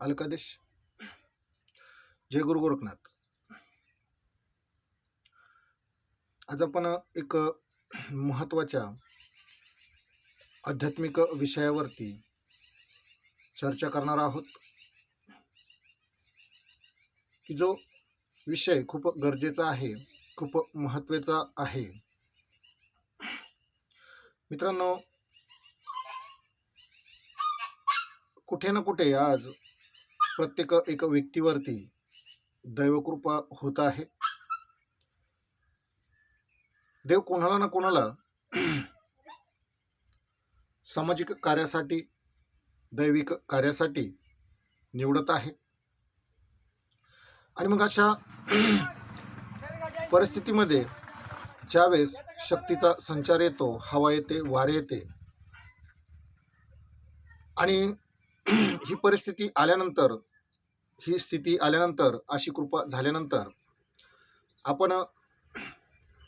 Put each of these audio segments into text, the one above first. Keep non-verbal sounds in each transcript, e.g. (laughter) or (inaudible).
अलकादेश जय गुरु गोरखनाथ. आज आपण एक महत्त्वाच्या आध्यात्मिक विषयावरती चर्चा करणार आहोत. की जो विषय खूप गरजेचा आहे खूप महत्त्वाचा आहे. मित्रांनो कुठे ना कुठे आज प्रत्येक एका व्यक्तीवरती दैवकृपा होत आहे. देव कोणाला ना कोणाला सामाजिक कार्यासाठी दैविक कार्यासाठी निवडत आहे. आणि मग अशा परिस्थितीमध्ये ज्यावेळेस शक्तीचा संचार येतो हवा येते वारे येते आणि ही परिस्थिती आल्यानंतर ही स्थिती आल्यानंतर अशी कृपा झाल्यानंतर आपण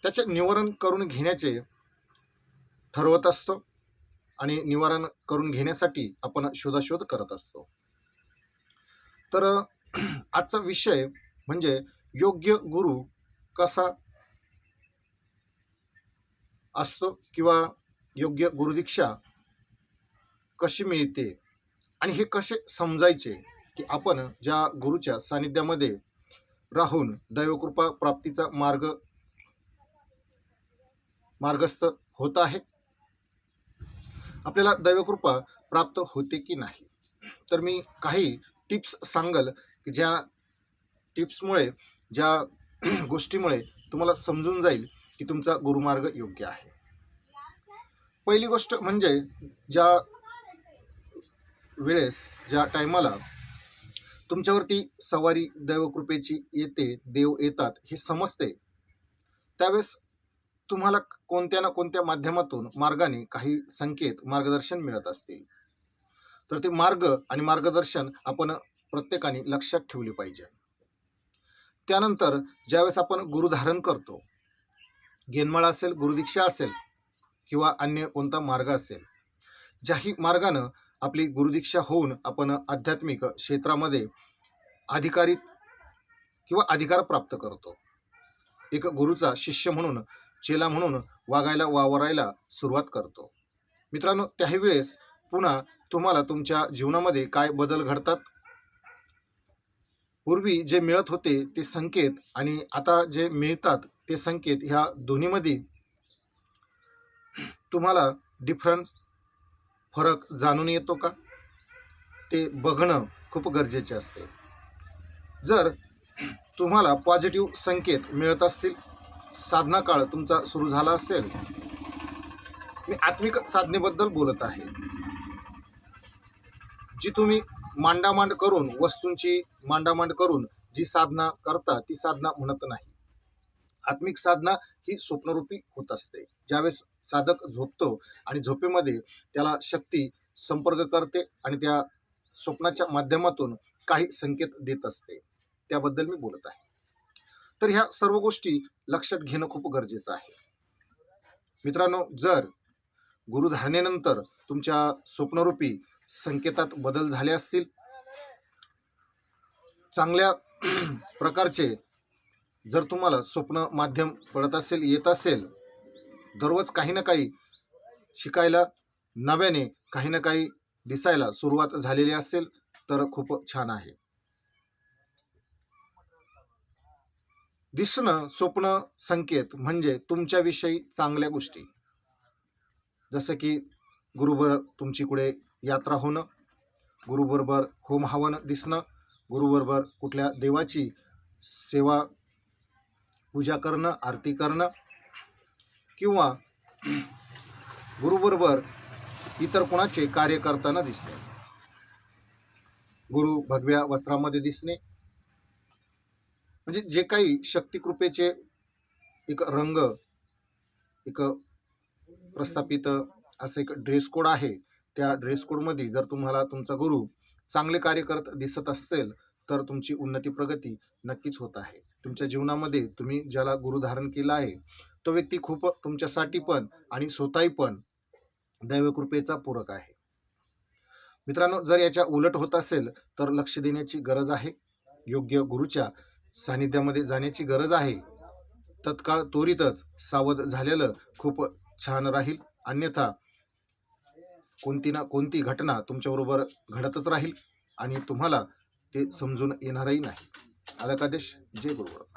त्याचे निवारण करून घेण्याचे ठरवत असतो आणि निवारण करून घेण्यासाठी आपण शोधाशोध करत असतो. तर आजचा विषय म्हणजे योग्य गुरु कसा असतो किंवा योग्य गुरुदीक्षा कशी मिळते? आणि हे कसे समजायचे की आपण ज्या गुरुच्या सानिध्यामध्ये राहून दैवकृपा प्राप्तीचा मार्ग मार्गस्थ होत आहे? आपल्याला दैवकृपा प्राप्त होते की नाही? तर मी काही टिप्स सांगल की ज्या टिप्समुळे ज्या (clears throat) गोष्टीमुळे तुम्हाला समजून जाईल की तुमचा गुरुमार्ग योग्य आहे. पहिली गोष्ट म्हणजे ज्या वेळेस ज्या टायमाला तुमच्यावरती सवारी दैवकृपेची येते देव येतात हे समजते त्यावेळेस तुम्हाला कोणत्या ना कोणत्या माध्यमातून मार्गाने काही संकेत मार्गदर्शन मिळत असतील. तर ते मार्ग आणि मार्गदर्शन आपण प्रत्येकाने लक्षात ठेवले पाहिजे. त्यानंतर ज्यावेळेस आपण गुरुधारण करतो गेनमाळा असेल गुरुदीक्षा असेल किंवा अन्य कोणता मार्ग असेल ज्याही मार्गानं आपली गुरुदीक्षा होऊन आपण आध्यात्मिक क्षेत्रामध्ये अधिकारित किंवा अधिकार प्राप्त करतो. एक गुरुचा शिष्य म्हणून चेला म्हणून वागायला वावरायला सुरुवात करतो. मित्रांनो त्याही वेळेस पुन्हा तुम्हाला तुमच्या जीवनामध्ये काय बदल घडतात? पूर्वी जे मिळत होते ते संकेत आणि आता जे मिळतात ते संकेत ह्या दोन्हीमध्ये तुम्हाला डिफरन्स फरक जाणून येतो का? ते बघणं खूप गरजेचे असते. जर तुम्हाला पॉझिटिव्ह संकेत मिळत असतील साधना काळ तुमचा सुरू झाला असेल मी आत्मिक साधनेबद्दल बोलत आहे. जी तुम्ही मांडामांड करून वस्तूंची मांडामांड करून जी साधना करता ती साधना म्हणत नाही. आत्मिक साधना ही स्वप्नरूपी होत असते. ज्यावेळेस साधक झोपतो आणि झोपेमध्ये त्याला शक्ती संपर्क करते आणि त्या स्वप्नाच्या माध्यमातून काही संकेत देत असते. त्याबद्दल मी बोलत आहे. तर ह्या सर्व गोष्टी लक्षात घेणं खूप गरजेचं आहे. मित्रांनो जर गुरुधारणेनंतर तुमच्या स्वप्नरूपी संकेतात बदल झाले असतील चांगल्या प्रकारचे जर तुम्हाला स्वप्न माध्यम पडत असेल येत असेल दररोज काही ना काही शिकायला नव्याने काही ना काही दिसायला सुरुवात झालेली असेल तर खूप छान आहे. दिसणं स्वप्न संकेत म्हणजे तुमच्याविषयी चांगल्या गोष्टी. जसं की गुरुबर तुमची कुठे यात्रा होणं गुरुबरोबर होम हवन दिसणं गुरुबरोबर कुठल्या देवाची सेवा पूजा करणं आरती करणं किंवा गुरुबरोबर इतर कोणाचे कार्य करताना दिसणे. गुरु भगव्या वस्त्रामध्ये दिसणे. म्हणजे जे काही शक्तिकृपेचे एक रंग एक प्रस्थापित असं एक ड्रेस कोड आहे त्या ड्रेस कोडमध्ये जर तुम्हाला तुमचा गुरु चांगले कार्य करत दिसत असेल तर तुमची उन्नती प्रगती नक्कीच होत आहे. तुमच्या जीवनामध्ये तुम्ही ज्याला गुरु धारण केला आहे तो व्यक्ती खूप तुमच्यासाठी पण आणि स्वतःही पण दैवकृपेचा पूरक आहे. मित्रांनो जर याच्या उलट होत असेल तर लक्ष देण्याची गरज आहे. योग्य गुरुच्या सानिध्यामध्ये जाण्याची गरज आहे. तत्काळ त्वरितच सावध झालेलं खूप छान राहील. अन्यथा कोणती ना कोणती घटना तुमच्याबरोबर घडतच राहील आणि तुम्हाला ते समजून येणारही नाही. आला का देश जय गुरुवर